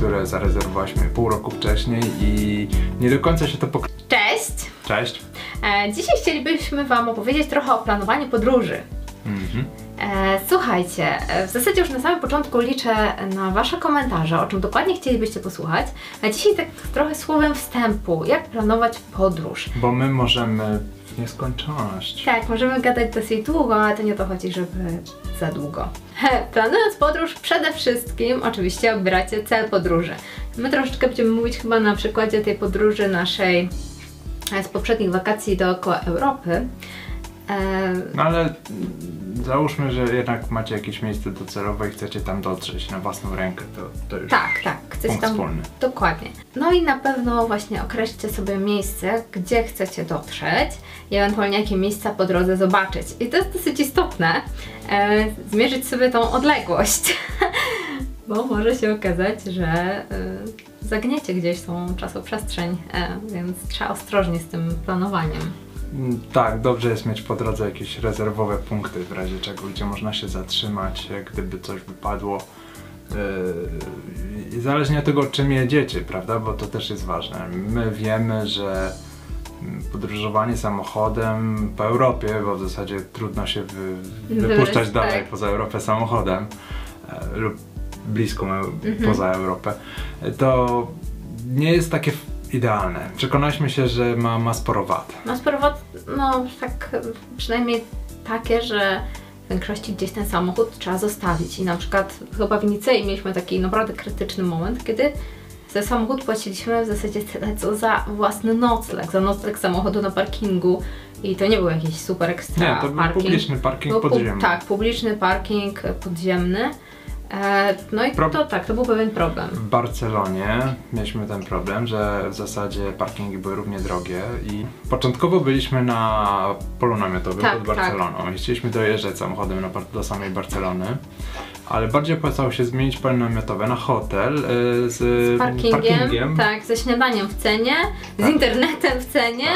które zarezerwowaliśmy pół roku wcześniej i nie do końca się to pokrywa. Cześć! Cześć! E, dzisiaj chcielibyśmy Wam opowiedzieć trochę o planowaniu podróży. Mhm. E, słuchajcie, e, w zasadzie już na samym początku liczę na Wasze komentarze, o czym dokładnie chcielibyście posłuchać. A dzisiaj tak trochę słowem wstępu, jak planować podróż. Bo my możemy nieskończoność. Tak, możemy gadać dosyć długo, ale to nie to chodzi, żeby za długo. Planując podróż, przede wszystkim oczywiście obieracie cel podróży. My troszeczkę będziemy mówić chyba na przykładzie tej podróży naszej z poprzednich wakacji dookoła Europy. E, No ale załóżmy, że jednak macie jakieś miejsce docelowe i chcecie tam dotrzeć na własną rękę, to, to już tak, tak, chcecie punkt tam wspólny. Dokładnie. No i na pewno właśnie określcie sobie miejsce, gdzie chcecie dotrzeć i ewentualnie jakie miejsca po drodze zobaczyć. I to jest dosyć istotne, e, zmierzyć sobie tą odległość, bo może się okazać, że e, zagniecie gdzieś tą czasoprzestrzeń, e, więc trzeba ostrożnie z tym planowaniem. Mm, Tak, dobrze jest mieć po drodze jakieś rezerwowe punkty w razie czego, gdzie można się zatrzymać, gdyby coś wypadło. Yy, zależnie od tego, czym jedziecie, prawda? Bo to też jest ważne. My wiemy, że mm, podróżowanie samochodem po Europie, bo w zasadzie trudno się wy, wypuszczać tak. dalej poza Europę samochodem e, lub bliską e- Mhm. poza Europę, to nie jest takie idealne. Przekonaliśmy się, że ma, ma sporo wad. No sporo wad, no tak przynajmniej takie, że w większości gdzieś ten samochód trzeba zostawić i na przykład chyba w Nicei mieliśmy taki naprawdę krytyczny moment, kiedy za samochód płaciliśmy w zasadzie tyle co za własny nocleg, za nocleg samochodu na parkingu i to nie był jakiś super ekstra Nie, to był parking. publiczny parking Był podziemny. Tak, publiczny parking podziemny. E, no i Pro- to tak, to był pewien problem. W Barcelonie mieliśmy ten problem, że w zasadzie parkingi były równie drogie i początkowo byliśmy na polu namiotowym Tak, pod Barceloną i chcieliśmy dojeżdżać samochodem na, do samej Barcelony, ale bardziej opłacało się zmienić pole namiotowe na hotel y, z, Z parkingiem, tak, ze śniadaniem w cenie, z Tak. internetem w cenie.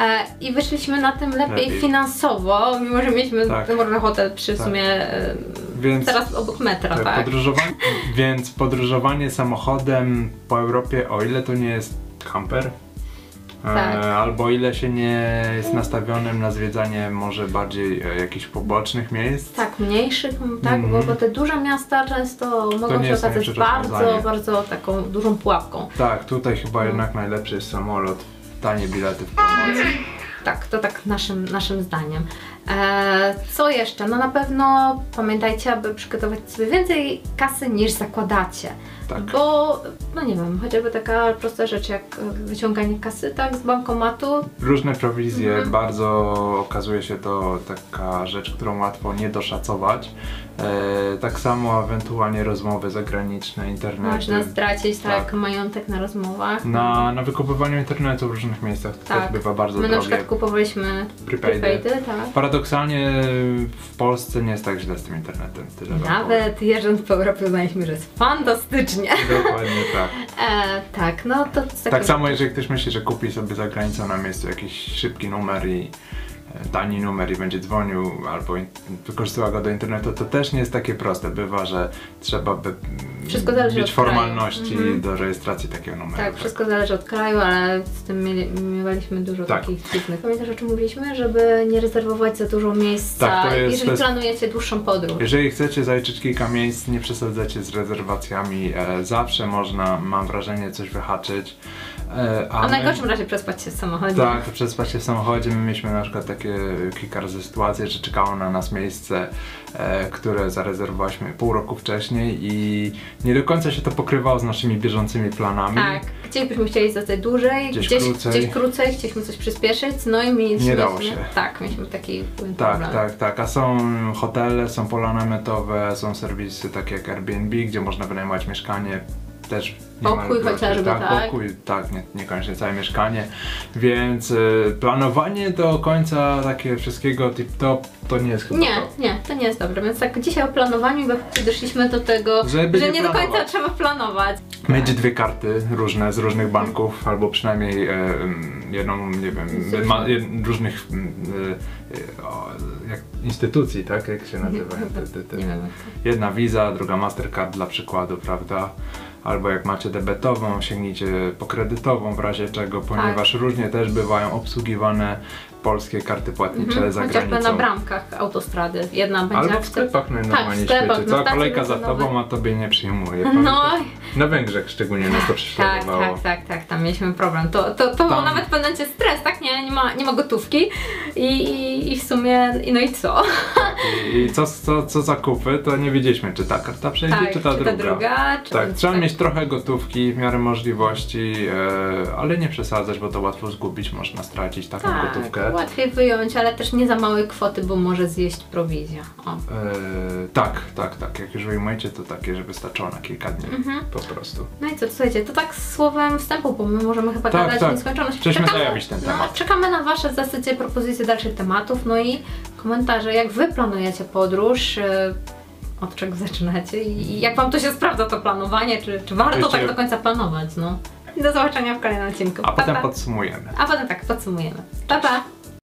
E, I wyszliśmy na tym lepiej, Lepiej. finansowo, mimo że mieliśmy Tak. tak. hotel przy Tak. sumie e, Więc teraz obok metra, tak, tak? podróżowanie, więc podróżowanie samochodem po Europie, o ile to nie jest camper, Tak. E, albo ile się nie jest nastawionym na zwiedzanie może bardziej e, jakichś pobocznych miejsc. Tak, mniejszych, tak, Mhm. bo, bo te duże miasta często mogą się okazać bardzo, bardzo taką dużą pułapką. Tak, tutaj chyba No. jednak najlepszy jest samolot, tanie bilety w promocji. Tak, to tak naszym, naszym zdaniem. E, co jeszcze? No na pewno pamiętajcie, aby przygotować sobie więcej kasy niż zakładacie. Tak. Bo, no nie wiem, chociażby taka prosta rzecz jak e, wyciąganie kasy, tak, z bankomatu. Różne prowizje, Mhm. bardzo okazuje się to taka rzecz, którą łatwo nie doszacować. E, tak samo ewentualnie rozmowy zagraniczne, internety. Można stracić, tak, Tak. majątek na rozmowach. Na, na wykupywaniu internetu w różnych miejscach to Tak. też bywa bardzo My na drogie. przykład kupowaliśmy Prepaidy. prepaidy, tak. Paradoxalnie w Polsce nie jest tak źle z tym internetem. Nawet jeżdżąc po Europie uznaliśmy, że jest fantastycznie. Powiem. Dokładnie tak. E, tak, no to Tak takich- samo jeżeli ktoś myśli, że kupi sobie za granicą na miejscu jakiś szybki numer i tani numer i będzie dzwonił albo wykorzystywał go do internetu, to też nie jest takie proste. Bywa, że trzeba by mm, Wszystko zależy mieć formalności Mhm. do rejestracji takiego numeru. Tak, wszystko zależy od kraju, ale z tym mieli, mieliśmy dużo Tak. takich dziwnych. Pamiętasz o czym mówiliśmy? Żeby nie rezerwować za dużo miejsca, Tak, to jest- jeżeli jest- planujecie dłuższą podróż. Jeżeli chcecie zaliczyć kilka miejsc, nie przesadzacie z rezerwacjami. E, zawsze można, mam wrażenie, coś wyhaczyć. E, A w my- najgorszym razie przespać się w samochodzie. Tak, przespać się w samochodzie. My mieliśmy na przykład takie kilka razy sytuacje, że czekało na nas miejsce, e, które zarezerwowaliśmy pół roku wcześniej i nie do końca się to pokrywało z naszymi bieżącymi planami. Tak, gdzieś byśmy chcieli zostać dłużej, Gdzieś gdzieś, krócej. gdzieś krócej, chcieliśmy coś przyspieszyć, no i mieliśmy... Nie dało się. Tak, mieliśmy taki problem. Tak, tak, tak. A są hotele, są pola namiotowe, są serwisy takie jak Airbnb, gdzie można wynajmować mieszkanie. Też Pokój chociażby, tak? Pokój, tak, nie, niekoniecznie całe mieszkanie. Więc y, planowanie do końca takie wszystkiego tip-top to nie jest chyba Nie, to. nie, to nie jest dobre. Więc tak dzisiaj o planowaniu, bo doszliśmy do tego, Żeby że nie nie do końca trzeba planować. Mieć dwie karty różne z różnych banków, albo przynajmniej mm, jedną, nie wiem, ma, jed, różnych e, o, jak, instytucji, tak? Jak się nazywają te, te, Jedna Visa, druga Mastercard dla przykładu, prawda? Albo jak macie debetową, sięgnijcie po kredytową w razie czego, ponieważ różnie też bywają obsługiwane polskie karty płatnicze Mhm, za Chociażby granicą. na bramkach autostrady. Jedna będzie Albo w sklepach Tak, najnormalniej w sklepach, świecie. Cała kolejka za tobą, a tobie nie przyjmuje. No? Na Węgrzech szczególnie nas to tak, prześladowało. tak, tak, tak, tam mieliśmy problem. To, to, to nawet w pewnym momencie stres, tak? Nie, nie, ma, nie ma gotówki i, i, i w sumie, i no i co? I, i co, co, co zakupy, to nie wiedzieliśmy, czy ta karta przejdzie, tak, czy ta druga. czy Tak, czy trzeba mieć trochę gotówki w miarę możliwości, e, ale nie przesadzać, bo to łatwo zgubić, można stracić taką tak, gotówkę. łatwiej wyjąć, ale też nie za małej kwoty, bo może zjeść prowizja. E, tak, tak, tak. Jak już wyjmujecie, to takie, żeby starczyło na kilka dni. Mhm. Po prostu. No i co, słuchajcie, to tak słowem wstępu, bo my możemy chyba Tak, gadać tak. nieskończoność. Chcieliśmy zajawić ten no, temat. czekamy na Wasze w zasadzie propozycje dalszych tematów, no i komentarze, jak Wy planujecie podróż, e, od czego zaczynacie i jak Wam to się sprawdza, to planowanie, czy, czy warto Oczywiście- tak do końca planować, no. Do zobaczenia w kolejnym odcinku. A Pa, potem pa. podsumujemy. A potem tak, podsumujemy. Pa, pa!